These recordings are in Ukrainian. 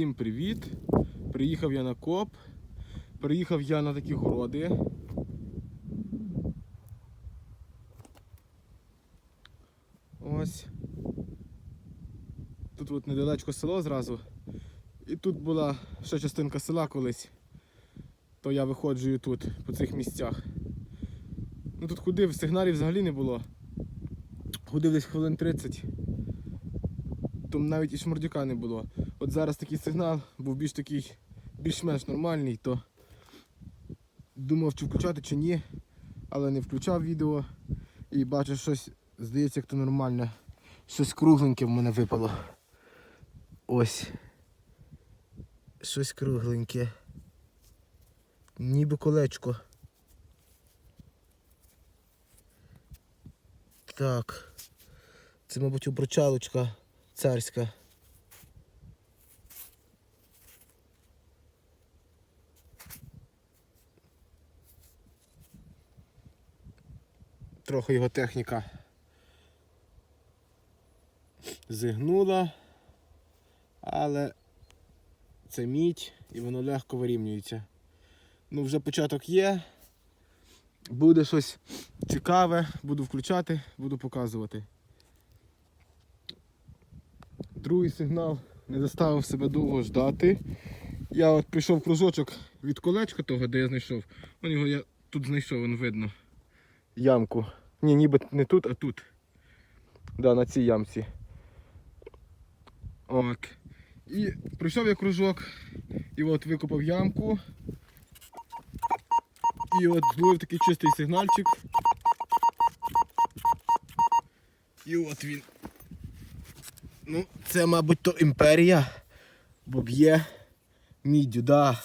Всім привіт! Приїхав я на коп. Приїхав я на такі городи. Ось. Тут от недалечко село зразу. І тут була ще частинка села колись. То я виходжу і тут, по цих місцях. Ну тут ходив, сигналів взагалі не було. Ходив десь хвилин 30. Там навіть і шмурдяка не було. От зараз такий сигнал був більш такий, більш-менш нормальний, то думав, чи включати, чи ні, але не включав відео і бачу щось, здається, як то нормальне. Щось кругленьке в мене випало. Ось. Щось кругленьке. Ніби колечко. Так. Це, мабуть, обручалочка царська. Трохи його техніка зигнула, але це мідь і воно легко вирівнюється. Ну, вже початок є. Буде щось цікаве, буду включати, буду показувати. Другий сигнал не заставив себе довго ждати. Я от прийшов кружочок від колечка того, де я знайшов. Вон його я тут знайшов, вон видно. Ямку. Ні, ніби не тут, а тут. Да, на цій ямці. От. І прийшов я кружок і от викопав ямку. І от зловив такий чистий сигнальчик. І от він. Ну, це, мабуть, то імперія, бо б'є міддю, да.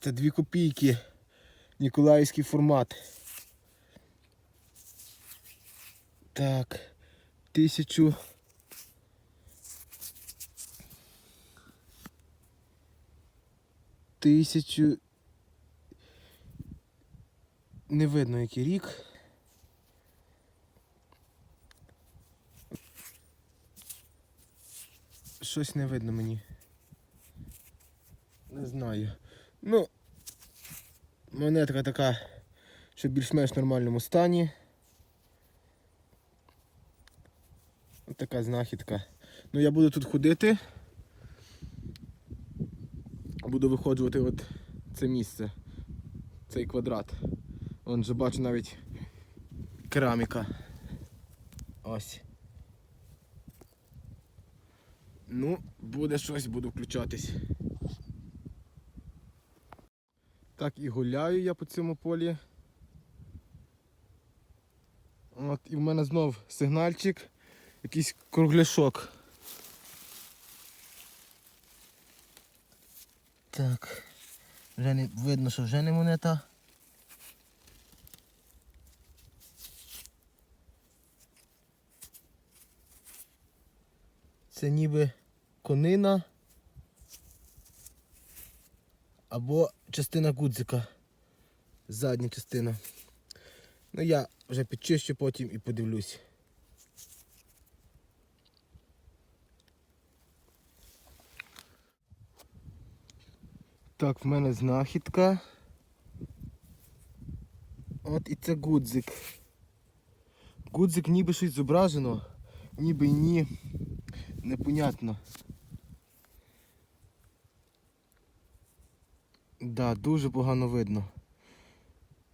Це дві копійки. Ніколаївський формат. Так. Тисячу. Тисячу. Не видно який рік. Щось не видно мені. Не знаю. Ну, монетка така, що в більш-менш нормальному стані. Ось така знахідка. Ну я буду тут ходити. Буду виходжувати от це місце, цей квадрат. Вон же бачу навіть кераміка. Ось. Ну, буде щось, буду включатись. Так і гуляю я по цьому полі. От і в мене знов сигнальчик, якийсь кругляшок. Так, вже не видно, що вже не монета. Це ніби конина або частина гудзика. Задня частина. Ну я вже підчищу потім і подивлюсь. Так, в мене знахідка. От і це гудзик. Гудзик ніби щось зображено, ніби ні. Непонятно. Да, дуже погано видно.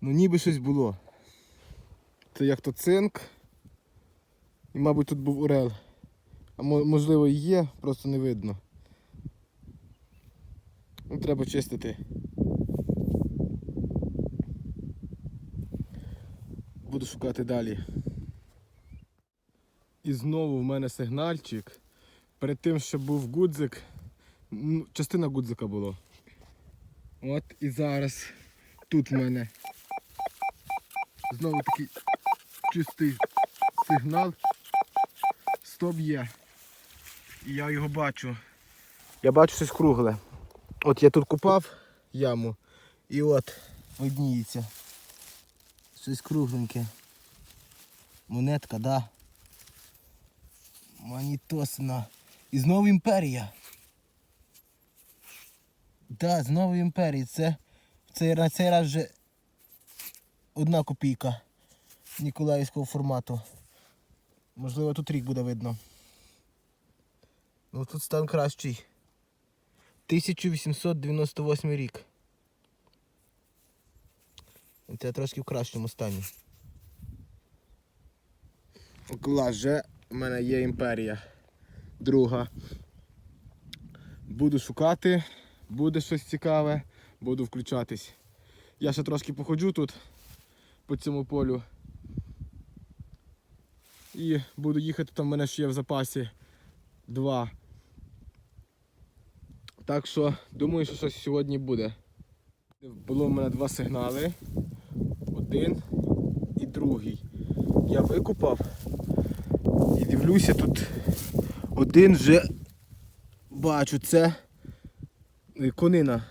Ну ніби щось було. Це як то цинк. І мабуть тут був Урел. А можливо і є, просто не видно. Ну, треба чистити. Буду шукати далі. І знову в мене сигнальчик. Перед тим, що був гудзик, частина гудзика було. От і зараз тут в мене знову такий чистий сигнал. Стоп є. І я його бачу. Я бачу щось кругле. От я тут купав яму і от видніється. Щось кругленьке. Монетка, да. Манітосна. І знову імперія. Да, знову імперія. Це цей, на цей раз вже одна копійка Ніколаївського формату. Можливо, тут рік буде видно. Ну тут стан кращий. 1898 рік. Це трошки в кращому стані. Клас, вже в мене є імперія. Друга. Буду шукати, буде щось цікаве, буду включатись. Я ще трошки походжу тут по цьому полю. І буду їхати, там в мене ще є в запасі два. Так що думаю, що щось сьогодні буде. Було в мене два сигнали. Один і другий. Я викупав і дивлюся тут один вже бачу, це конина.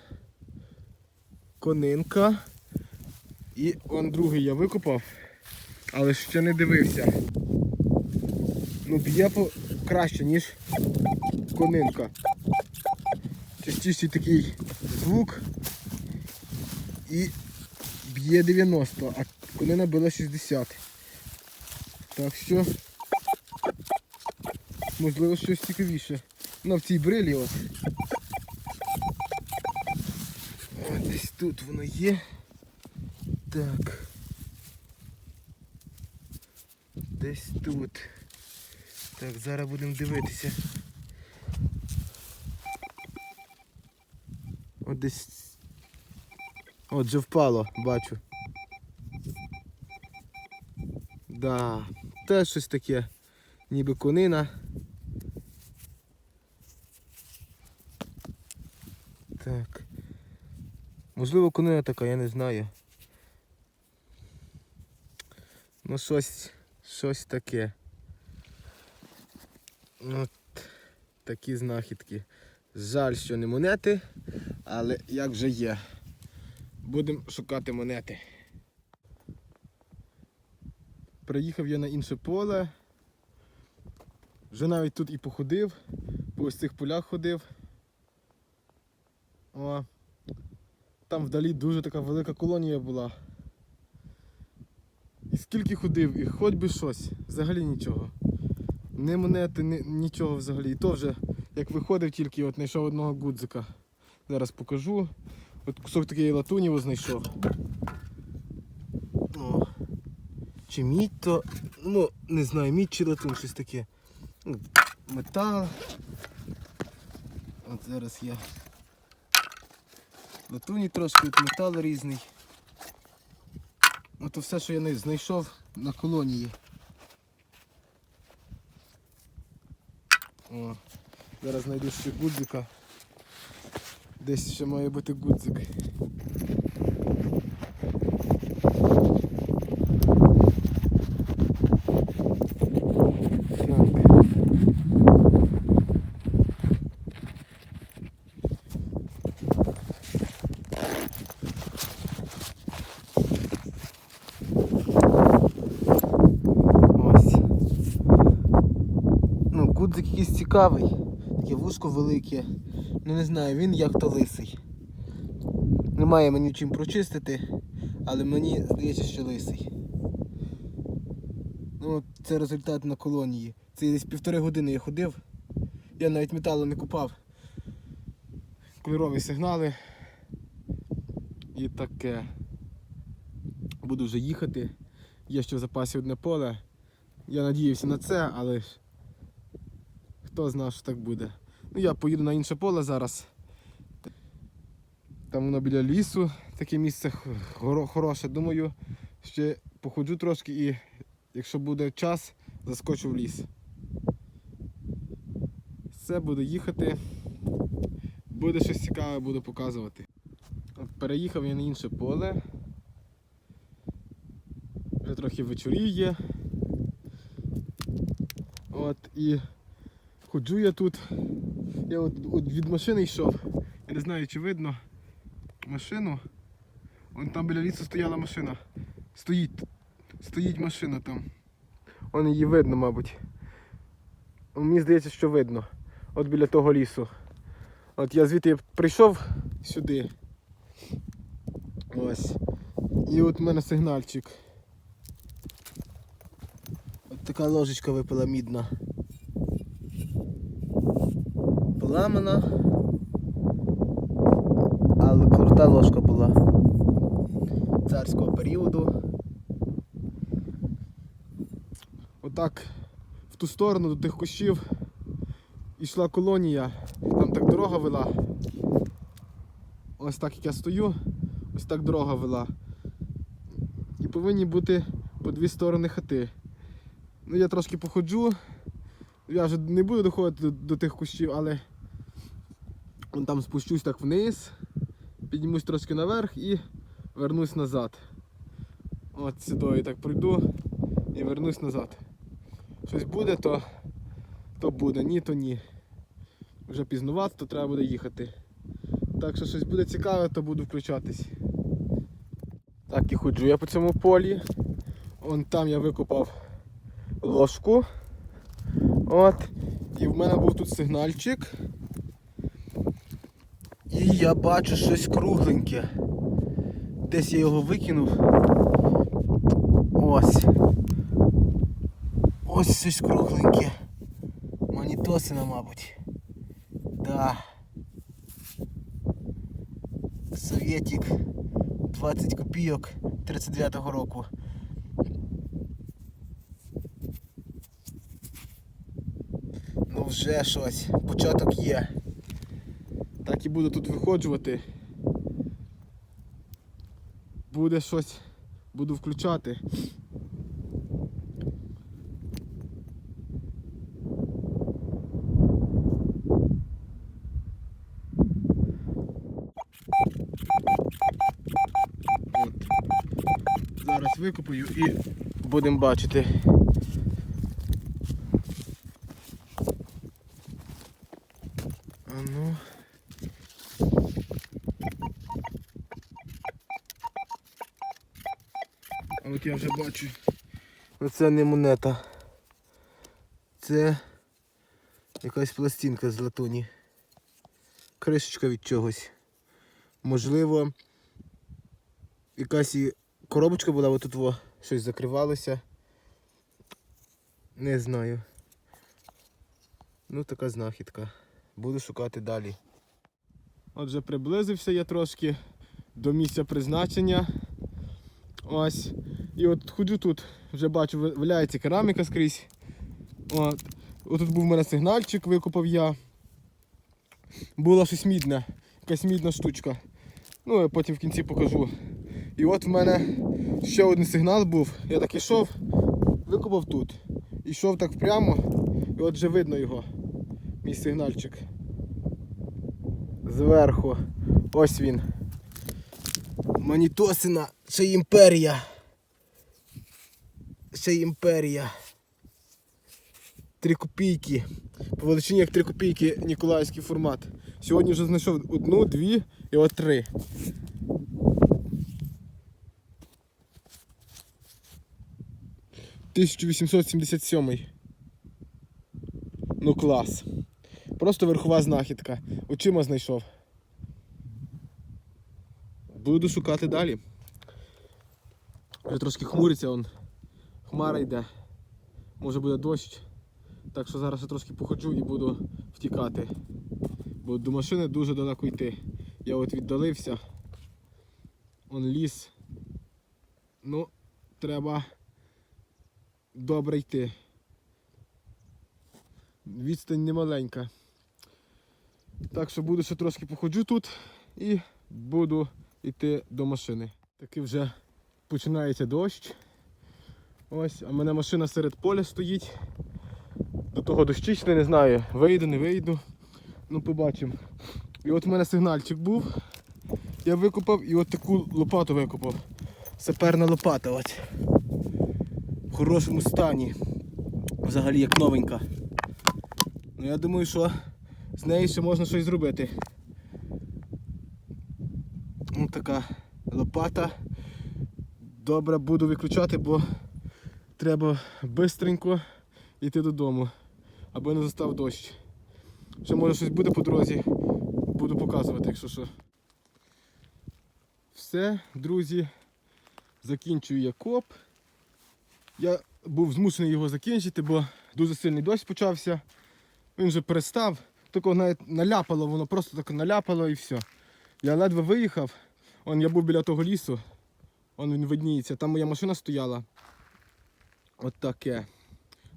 Конинка. І он другий я викупав, але ще не дивився. Ну, б'є по краще, ніж конинка. Частіший такий звук і б'є 90, а конина била 60. Так що можливо щось цікавіше. Ну в цій брилі от. О, десь тут воно є. Так. Десь тут. Так, зараз будемо дивитися. От десь. От вже впало, бачу. Да, теж щось таке, ніби конина. Так. Можливо, конина така, я не знаю. Ну щось, щось таке. От такі знахідки. Жаль, що не монети, але як же є. Будемо шукати монети. Приїхав я на інше поле. Вже навіть тут і походив, по ось цих полях ходив. О, там вдалі дуже така велика колонія була. І скільки ходив, і хоч би щось, взагалі нічого. Ні монети, ні, нічого взагалі. І то вже, як виходив тільки, от знайшов одного гудзика. Зараз покажу. От кусок такий латунів знайшов. О. Чи мідь то, ну, не знаю, мідь чи латун, щось таке. Ну, Метал. От зараз я. Латуні трошки, от метал різний. Ото все, що я знайшов на колонії. О, зараз знайду ще гудзика. Десь ще має бути гудзик. Так. Ось. Ну, гудзик якийсь цікавий. Таке вушко велике. Ну не знаю, він як то лисий. Немає мені чим прочистити, але мені здається, що лисий. Ну, це результат на колонії. Це десь півтори години я ходив. Я навіть металу не купав. Кольорові сигнали. І таке. Буду вже їхати. Є ще в запасі одне поле. Я надіявся на це, але ж хто знав, що так буде. Ну я поїду на інше поле зараз. Там воно біля лісу, таке місце хороше. Думаю, ще походжу трошки і якщо буде час, заскочу в ліс. Все, буду їхати. Буде щось цікаве, буду показувати. Переїхав я на інше поле. Вже трохи вечоріє. От і ходжу я тут. Я от, от від машини йшов. Я не знаю, чи видно машину. Вон там біля лісу стояла машина. Стоїть. Стоїть машина там. Вон її видно, мабуть. Мені здається, що видно. От біля того лісу. От я звідти прийшов сюди. Ось. І от в мене сигнальчик. От така ложечка випала мідна. Поламана. Але крута ложка була. Царського періоду. Отак в ту сторону до тих кущів йшла колонія. Там так дорога вела. Ось так як я стою, ось так дорога вела. І повинні бути по дві сторони хати. Ну я трошки походжу. Я вже не буду доходити до, до тих кущів, але там спущусь так вниз, піднімусь трошки наверх і вернусь назад. От сюди так пройду і вернусь назад. Щось буде, то, то буде, ні, то ні. Вже пізнувато, то треба буде їхати. Так що щось буде цікаве, то буду включатись. Так і ходжу я по цьому полі. Вон там я викопав ложку. От. І в мене був тут сигнальчик. І я бачу щось кругленьке. Десь я його викинув. Ось. Ось щось кругленьке. Манітосина, мабуть. Да. Совєтік. 20 копійок 39-го року. Ну вже щось. Початок є. І буду тут виходжувати. Буде щось, буду включати. От. Зараз викопаю і будемо бачити. А ну. От я вже бачу. Оце не монета. Це якась пластинка з латуні. Кришечка від чогось. Можливо, якась і коробочка була, отут во, щось закривалося. Не знаю. Ну така знахідка. Буду шукати далі. Отже, приблизився я трошки до місця призначення. Ось. І от ходжу тут, вже бачу, валяється кераміка скрізь. От. Отут був у мене сигнальчик, викопав я. Була щось мідне, якась мідна штучка. Ну, я потім в кінці покажу. І от в мене ще один сигнал був. Я так ішов, викопав тут. Ішов так прямо, і от вже видно його, мій сигнальчик. Зверху. Ось він. Манітосина, ще імперія. Ще імперія. Три копійки. По величині як три копійки Ніколаївський формат. Сьогодні вже знайшов одну, дві і от три. 1877. Ну клас. Просто верхова знахідка. Очима знайшов. Буду шукати далі. Вже трошки хмуриться он. Хмара йде. Може буде дощ. Так що зараз я трошки походжу і буду втікати. Бо до машини дуже далеко йти. Я от віддалився. Он ліс. Ну, треба добре йти. Відстань немаленька. Так що буду ще трошки походжу тут і буду йти до машини. Таки вже починається дощ. Ось, а в мене машина серед поля стоїть. До того дощичне, не знаю, вийду, не вийду. Ну побачимо. І от в мене сигнальчик був. Я викопав і от таку лопату викопав. Саперна лопата ось. В хорошому стані. Взагалі як новенька. Ну я думаю, що з неї ще можна щось зробити. Ось така лопата. Добре буду виключати, бо треба швидко йти додому, аби не застав дощ. Ще може щось буде по дорозі. Буду показувати, якщо що. Все, друзі. Закінчую я коп. Я був змушений його закінчити, бо дуже сильний дощ почався. Він вже перестав. Тільки навіть наляпало, воно просто так наляпало і все. Я ледве виїхав. Он, я був біля того лісу. Он він видніється. Там моя машина стояла. От таке.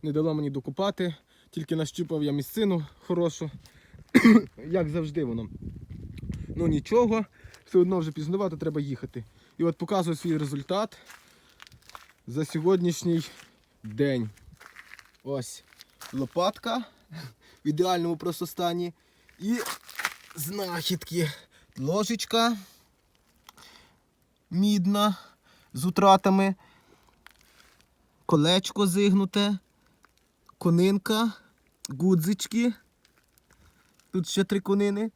Не дало мені докупати, тільки нащупав я місцину хорошу. Як завжди воно. Ну нічого, все одно вже пізнавато треба їхати. І от показую свій результат за сьогоднішній день. Ось лопатка в ідеальному просто стані. І знахідки. Ложечка мідна з утратами. Колечко зигнуте, конинка, гудзички. Тут ще три конини.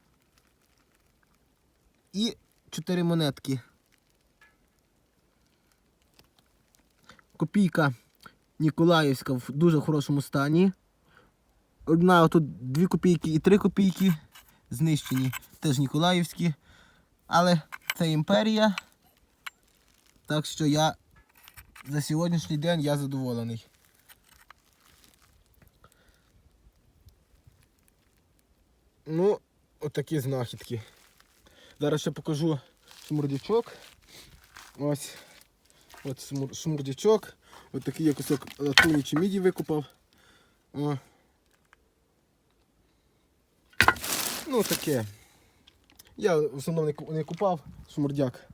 І чотири монетки. Копійка Ніколаївська в дуже хорошому стані. Одна тут дві копійки і три копійки знищені, теж Ніколаївські. Але це імперія. Так що я за сьогоднішній день я задоволений. Ну, отакі знахідки. Зараз ще покажу шмурдячок. Ось. От шмур, шмурдячок. Ось такий я кусок латуні чи міді викупав. О. Ну таке. Я в основному не купав шмурдяк.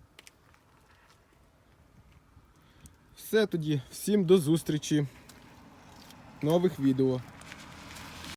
Все тоді. Всім до зустрічі. Нових відео.